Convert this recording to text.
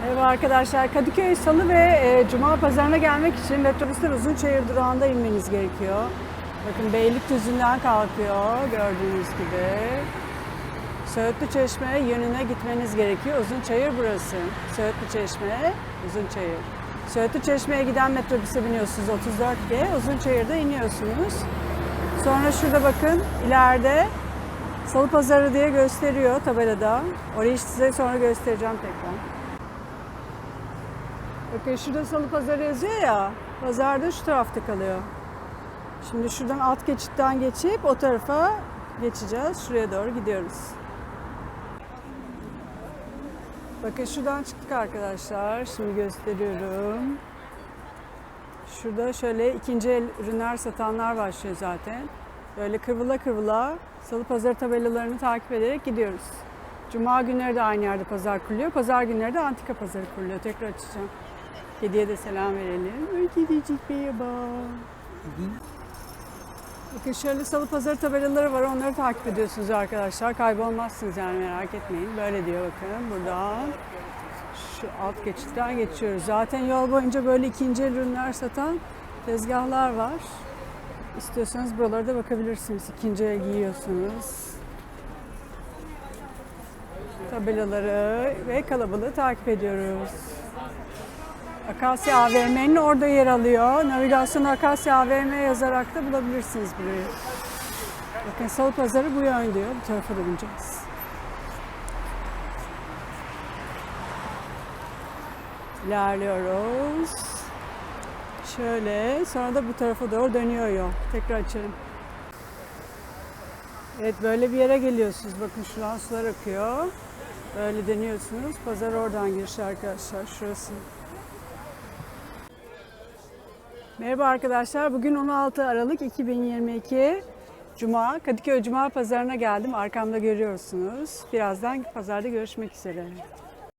Merhaba arkadaşlar. Kadıköy Salı ve e, Cuma pazarına gelmek için metrobüsten Uzunçayır durağında inmeniz gerekiyor. Bakın Beylikdüzü'nden kalkıyor gördüğünüz gibi. Söğütlü Çeşme yönüne gitmeniz gerekiyor. Uzunçayır burası. Söğütlü Çeşme, Uzunçayır. Söğütlü Çeşme'ye giden metrobüse biniyorsunuz 34G. Uzunçayır'da iniyorsunuz. Sonra şurada bakın ileride Salı Pazarı diye gösteriyor tabelada. Orayı size sonra göstereceğim tekrar. Bakın şurada salı pazarı yazıyor ya. Pazar da şu tarafta kalıyor. Şimdi şuradan alt geçitten geçip o tarafa geçeceğiz. Şuraya doğru gidiyoruz. Bakın şuradan çıktık arkadaşlar. Şimdi gösteriyorum. Şurada şöyle ikinci el ürünler satanlar başlıyor zaten. Böyle kıvrıla kıvrıla salı pazarı tabelalarını takip ederek gidiyoruz. Cuma günleri de aynı yerde pazar kuruluyor. Pazar günleri de antika pazarı kuruluyor. Tekrar açacağım. Kediye de selam verelim. Ay kedicik merhaba. Bakın şöyle salı pazarı tabelaları var. Onları takip ediyorsunuz arkadaşlar. Kaybolmazsınız yani merak etmeyin. Böyle diyor bakın buradan. Şu alt geçitten geçiyoruz. Zaten yol boyunca böyle ikinci el ürünler satan tezgahlar var. İstiyorsanız buralara da bakabilirsiniz. İkinci el giyiyorsunuz. Tabelaları ve kalabalığı takip ediyoruz. Akasya AVM'nin orada yer alıyor. Navigasyon Akasya AVM yazarak da bulabilirsiniz burayı. Bakın salı pazarı bu yön diyor. Bu tarafa döneceğiz. İlerliyoruz. Şöyle sonra da bu tarafa doğru dönüyor yol. Tekrar açalım. Evet böyle bir yere geliyorsunuz. Bakın şuradan sular akıyor. Böyle deniyorsunuz. Pazar oradan girişi arkadaşlar. Şurası. Merhaba arkadaşlar. Bugün 16 Aralık 2022 Cuma. Kadıköy Cuma Pazarına geldim. Arkamda görüyorsunuz. Birazdan pazarda görüşmek üzere.